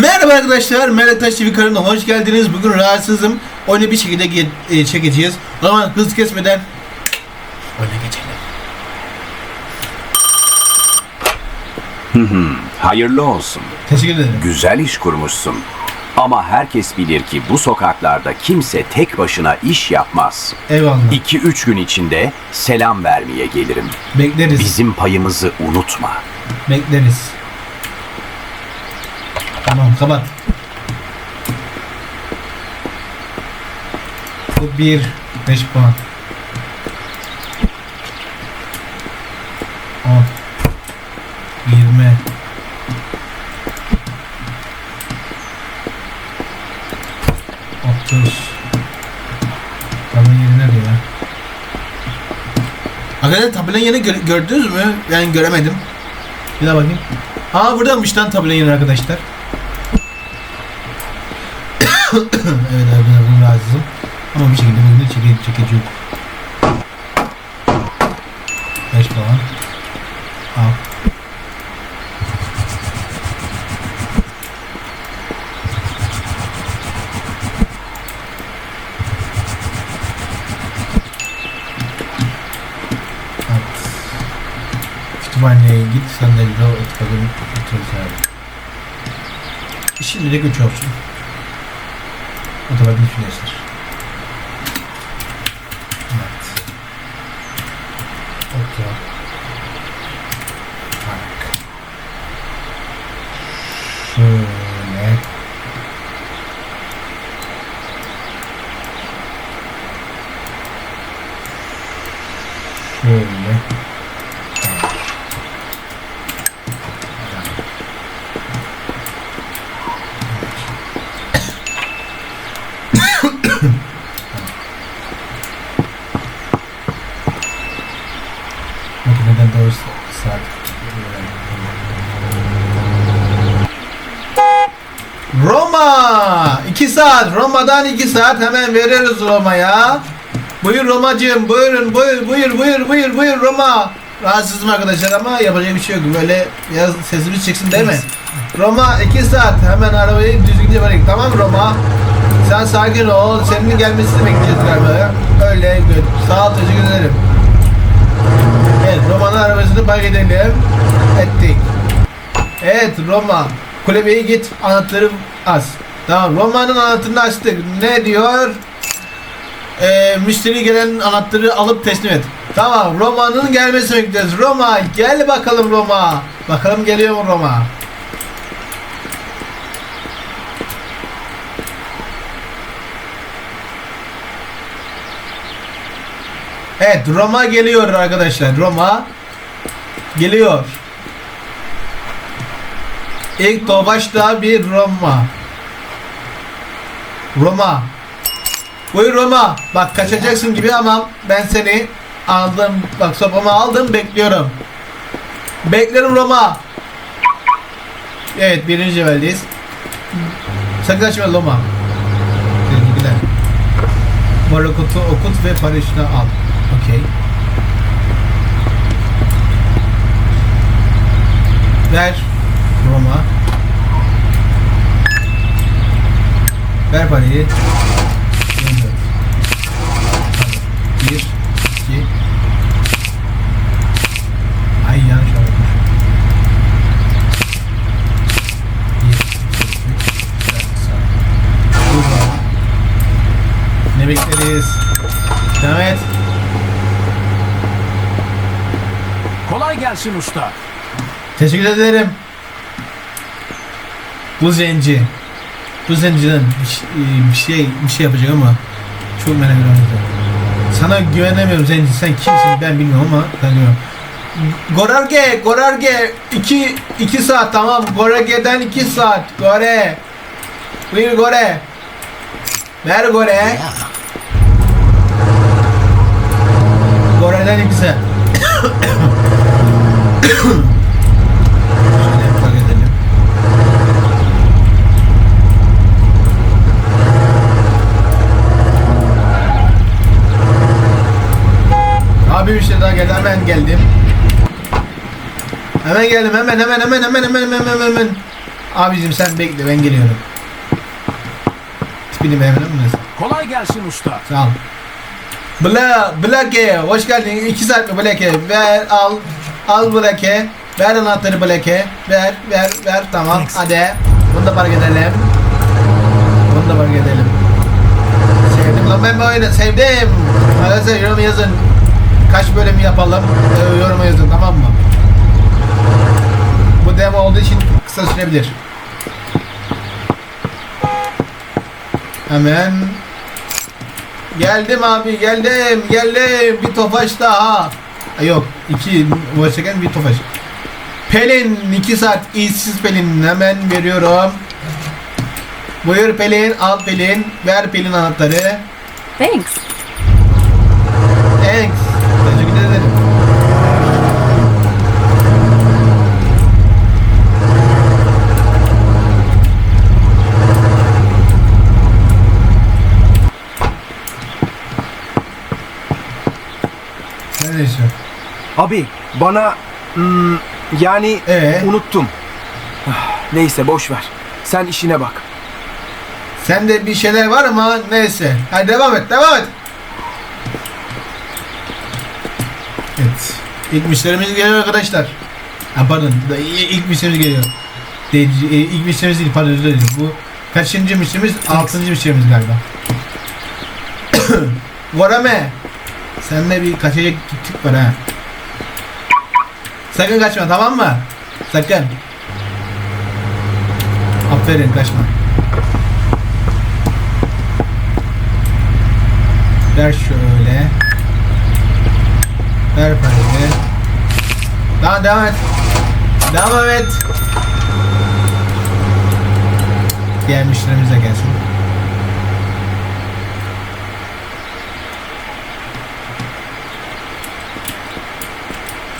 Merhaba arkadaşlar, Melek Taş TV kanalına hoş geldiniz. Bugün rahatsızım. Oyunu bir şekilde e, çekeceğiz. Ama hız kesmeden oyuna geçelim. Hayırlı olsun. Teşekkür ederim. Güzel iş kurmuşsun. Ama herkes bilir ki bu sokaklarda kimse tek başına iş yapmaz. Eyvallah. 2-3 gün içinde selam vermeye gelirim. Bekleriz. Bizim payımızı unutma. Bekleriz. Tamam, kapat. Bu bir, beş puan. On. Yirmi. Otuz. Tabanın yeri nerede ya? Arkadaşlar tabelanın yerini gör- gördünüz mü? Ben göremedim. Bir daha bakayım. Aa buradaymış lan tabelanın yeri arkadaşlar. Evet arkadaşlar bunu rahatsızım. Ama bir şekilde bugün de çeke, çekici yok. 5 falan. Al. Kütüphaneye git sandalyede oturalım otururuz abi. Şimdilik 3 olsun. Otomatik süreçler. Evet. Otur. Bak. Şöyle. Şöyle. Makineden doğru saat. Roma! 2 saat. Roma'dan 2 saat hemen veririz Roma'ya. Buyur Romacığım. Buyurun buyur buyur buyur buyur buyur Roma. Rahatsızım arkadaşlar ama yapacak bir şey yok. Böyle biraz sesimiz çıksın değil mi? Roma 2 saat. Hemen arabayı düzgünce bırak. Tamam Roma? Sen sakin ol. Senin gelmesini bekleyeceğiz galiba. Öyle. Sağ ol. Teşekkür ederim. Evet Roma'nın arabasını park edelim. Ettik. Evet Roma. Kulübeye git anahtarı as. Tamam Roma'nın anahtarını açtık. Ne diyor? Ee, müşteri gelen anahtarı alıp teslim et. Tamam Roma'nın gelmesini bekliyoruz. Roma gel bakalım Roma. Bakalım geliyor mu Roma? Evet Roma geliyor arkadaşlar. Roma geliyor. İlk Tofaş'ta bir Roma. Roma. Buyur Roma. Bak kaçacaksın gibi ama ben seni aldım. Bak sopamı aldım bekliyorum. Beklerim Roma. Evet birinci leveldeyiz. Sakın kaçma Roma. Teşekkürler. Molokutu okut ve paraşütü al. Okey. Ver Roma. Ver parayı. Bir, iki. Ay yanlış. Burada. Ne bekleriz? Devam et. Kolay gelsin usta. Teşekkür ederim. Bu zenci. Bu zenciden bir şey, bir şey, bir şey yapacak ama çok merak ediyorum. Sana güvenemiyorum zenci. Sen kimsin ben bilmiyorum ama tanıyorum. Gorarge, Gorarge 2 2 saat tamam. Gorarge'den 2 saat. Gore. Buyur Gore. Ver Gore. Gore'den 2 saat. Şöyle bak edelim. Abi bir şey daha geldi. Hemen geldim. Hemen geldim. Hemen hemen hemen hemen hemen hemen hemen hemen. Abicim sen bekle ben geliyorum. Tipini beğenmedin mi? Kolay gelsin usta. Sağ ol. Bla, Blake, hoş geldin. İki saat mi Blake? Ver, al, al Blake. Ver anahtarı Blake. Ver, ver, ver. Tamam, Thanks. hadi. Bunu da fark edelim. Bunu da fark edelim. Sevdim lan ben oyunu, sevdim. Arkadaşlar yorum yazın. Kaç bölüm yapalım? Ee, yoruma yazın, tamam mı? Bu demo olduğu için kısa sürebilir. Hemen Geldim abi geldim geldim bir tofaş daha. Ay Yok iki Volkswagen bir tofaş. Pelin 2 saat işsiz Pelin hemen veriyorum. Buyur Pelin al Pelin ver Pelin anahtarı. Thanks. Teşekkür ederim. Ne diyorsun? Abi bana hmm, yani Ee? unuttum. Ah, Neyse boş ver. Sen işine bak. Sende bir şeyler var ama neyse. Hadi devam et, devam et. Evet. İlk müşterimiz geliyor arkadaşlar. Ha pardon, da- i- ilk müşterimiz geliyor. Değil, e, ilk müşterimiz değil, pardon özür dilerim. Bu kaçıncı müşterimiz? Altıncı müşterimiz galiba. Varame. Sende bir kaçacak tip var ha. Sakın kaçma tamam mı? Sakın. Aferin kaçma. Ver şöyle. Ver parayı. Devam, devam et. Devam et. Diğer gelsin.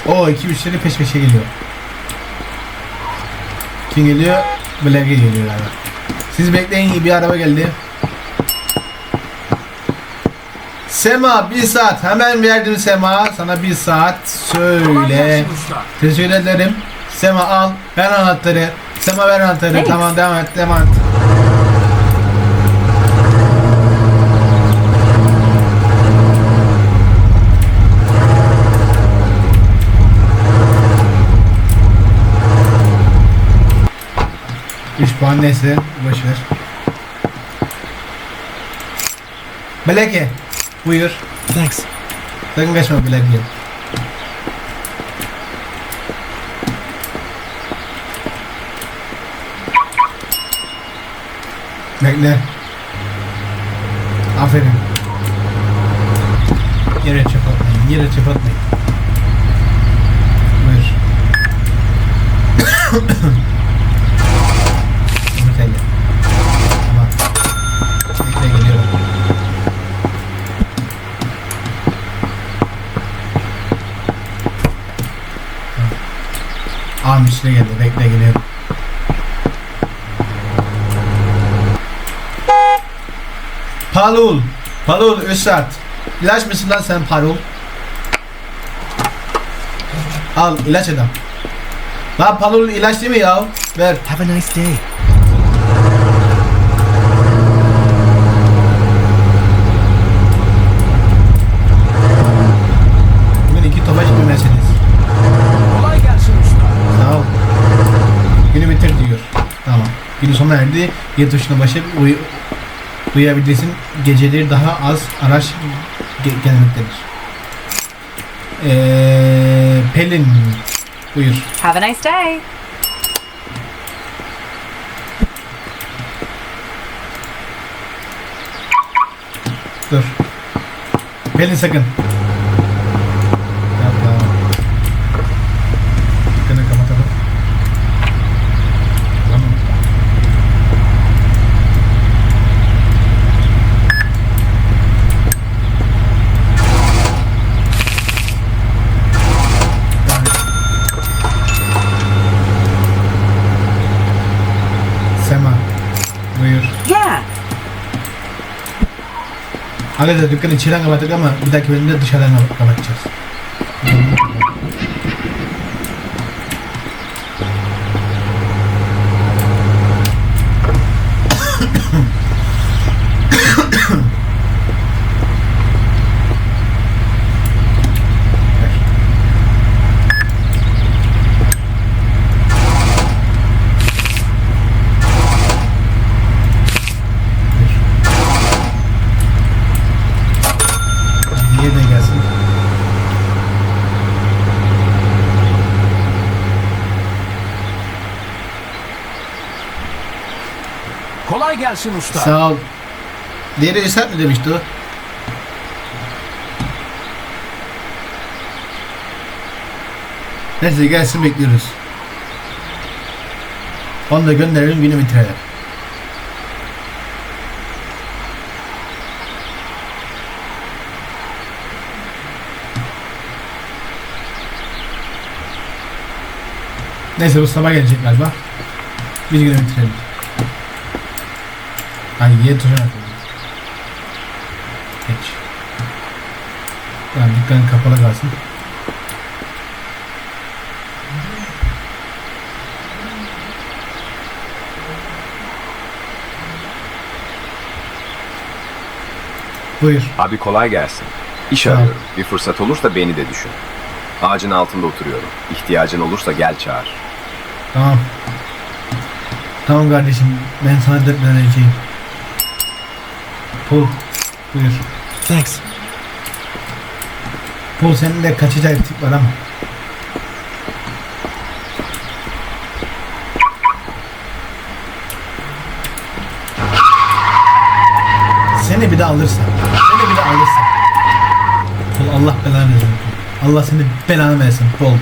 O iki müşteri peş peşe geliyor. Kim geliyor? Black'e geliyor galiba. Siz bekleyin bir araba geldi. Sema bir saat hemen verdim Sema sana bir saat söyle. Teşekkür ederim. Sema al ver anahtarı. Sema ver anahtarı. Thanks. Tamam devam et devam et. Puan neyse boş ver. Meleke buyur. Thanks. Sakın kaçma Meleke. Bekle. Aferin. Yere çöp atmayın. Yere çöp atmayın. Buyur. Yumurtayla. Tamam. Bekle geliyorum. Tamam. Aa müşteri geldi. Bekle geliyorum. Palul. Palul Üstad. İlaç mısın lan sen Palul? Al ilaç adam. Lan Palul ilaç değil mi ya? Ver. Have a nice day. Bugün iki topaç bir Mercedes. Kolay gelsin usta. Sağ ol. Günü bitir diyor. Günün sona erdi. Yıl tuşuna basıp uyu uyuyabilirsin. Geceleri daha az araç ge- gelmektedir. Ee, Pelin. Buyur. Have a nice day. Dur. Pelin sakın. Yapma. Dükkanı kapatalım. Tamam. Devam et. Sema. Buyur. Yeah. Arkadaşlar dükkanı içeriden kapattık ama bir dahaki bölümde dışarıdan kap- kapatacağız. Kolay gelsin usta. Sağ ol. Diğeri Esat mı demişti o? Neyse gelsin bekliyoruz. Onu da gönderelim günü bitirelim. Neyse bu sabah gelecek galiba. Biz günü bitirelim. Ay ye tuşuna koydum. Geç. Tamam dükkan kapalı kalsın. Buyur. Abi kolay gelsin. İş ol. arıyorum. Bir fırsat olursa beni de düşün. Ağacın altında oturuyorum. İhtiyacın olursa gel çağır. Tamam. Tamam kardeşim. Ben sana dört vereceğim. Pul. Buyur. Thanks. Pul senin de kaçacak tip var ama. Seni bir de alırsa. Seni bir de alırsa. Pul Allah belanı versin. Allah seni belanı versin. Pul.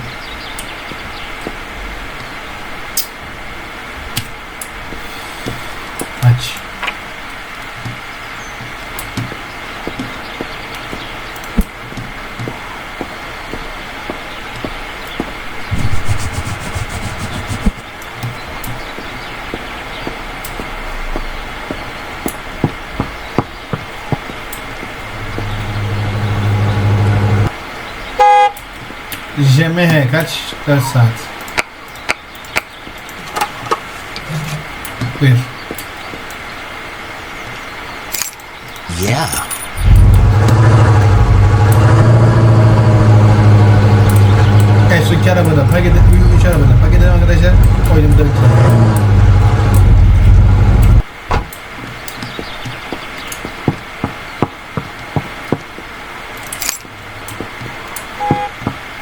JMH kaç? 4 saat. Buyur. Yeah. Evet şu iki arabada paket et, üç arabada paket edelim arkadaşlar. Oyunumuzu da bitirelim.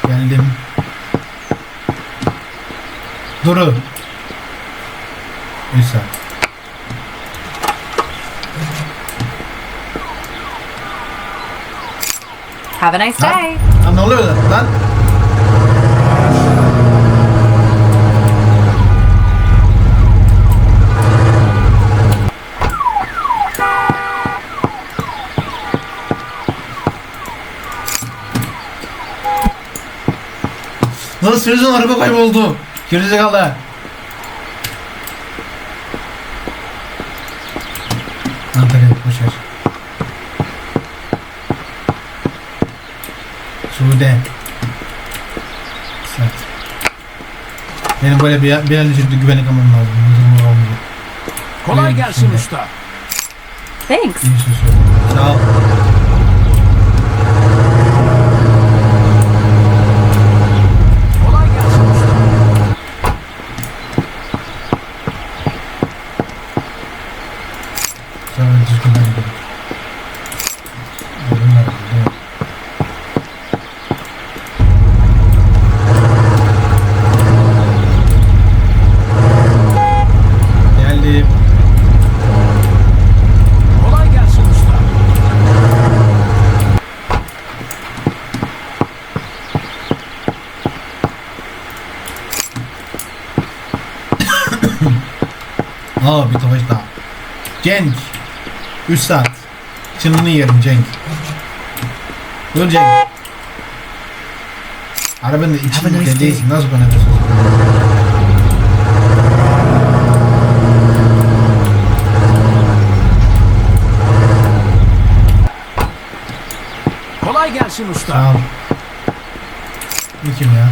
Geldim. Duru. 3 saat. Have a nice day. Lan ne oluyor lan? lan? Lan Sürüzün araba kayboldu. Gerizekalı. Antalya boşver. Sude. Saat. Benim böyle bir, bir an bir güvenlik almam lazım. Olmuyor. Kolay Buyurun, gelsin şimdi. usta. Thanks. İyi şey. Sağ ol. Kolay gelsin usta. Sonra düzgün ben gidelim. Bunlar değil mi? Geldim. Kolay gelsin usta. Aa bir savaş daha. Cenk. 3 saat. Çınını yerim Cenk. Dur Cenk. Arabanın da içinde değilsin. Nasıl konuşuyorsun? Kolay gelsin usta. Sağ ol. Bu kim ya?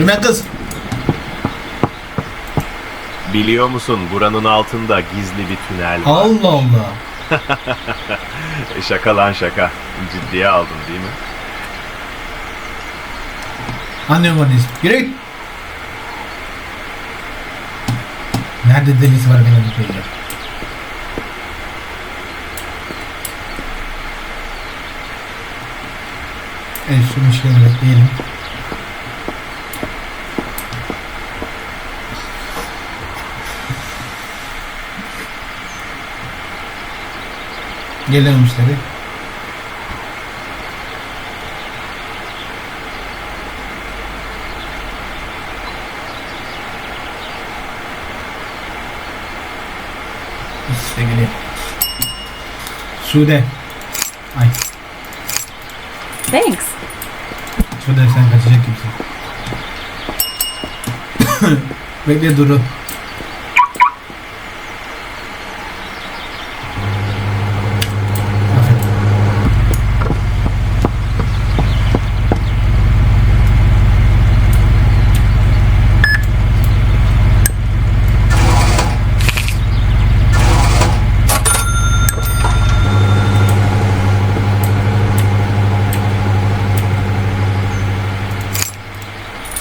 Rümen kız. Biliyor musun buranın altında gizli bir tünel var. Allah Allah. Şaka lan şaka. Ciddiye aldın değil mi? Annesi. Yürü. Nerede delisi var benim köyde? Evet şu müşkülü bekleyelim. Geliyor müşteri. İşte geliyor. Sude. Ay. Thanks. Sude sen kaçacak kimsin? Bekle Duru. Aferin.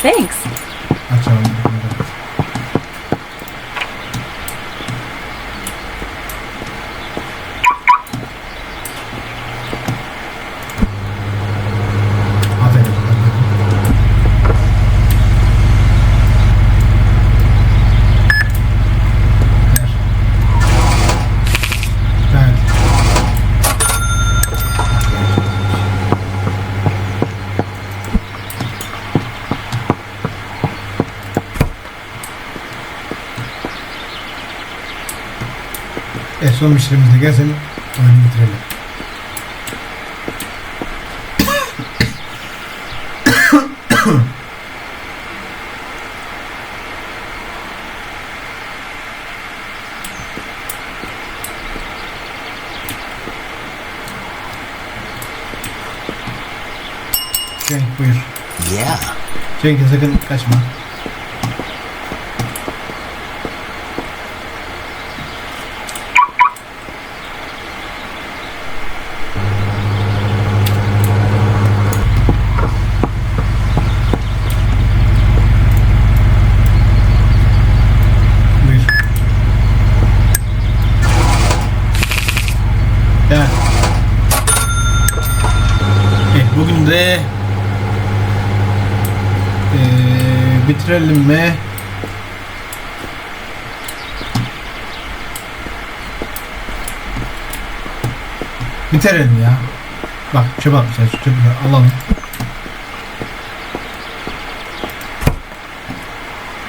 Thanks. Açalım. Aferin. Ver. Evet. E son müşterimiz de gelsin. Oyunu bitirelim. Cenk buyur. Yeah. Cenk sakın kaçma. Buyur. Gel. Eh, bugün de eee, bitirelim mi? Bitirelim ya. Bak çöp atmışlar çöpü de alalım.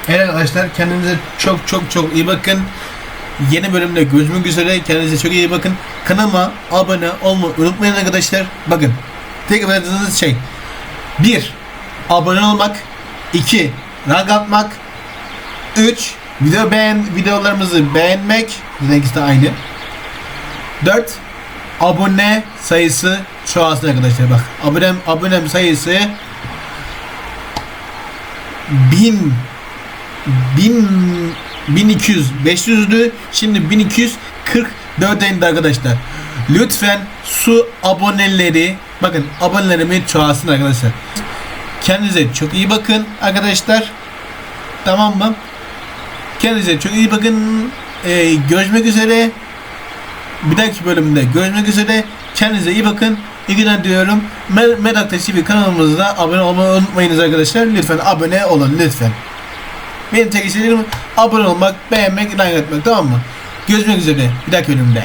Evet arkadaşlar kendinize çok çok çok iyi bakın. Yeni bölümde görüşmek üzere. Kendinize çok iyi bakın. Kanalıma abone olmayı unutmayın arkadaşlar. Bakın. Tek yapacağınız şey. 1. Abone olmak. 2. Rank atmak. 3. Video beğen videolarımızı beğenmek. Yine de aynı. 4. Abone sayısı çoğalsın arkadaşlar. Bak abonem abonem sayısı 1000 1000 1200 500'dü. Şimdi 1244 indi arkadaşlar. Lütfen su aboneleri bakın abonelerimi çoğalsın arkadaşlar. Kendinize çok iyi bakın arkadaşlar. Tamam mı? Kendinize çok iyi bakın. Ee, görüşmek üzere. Bir dahaki bölümde görüşmek üzere. Kendinize iyi bakın. İyi günler diliyorum. Med- Medakta TV kanalımıza abone olmayı unutmayınız arkadaşlar. Lütfen abone olun lütfen. Benim tek istediğim abone olmak, beğenmek, like etmek tamam mı? Görüşmek üzere bir dahaki bölümde.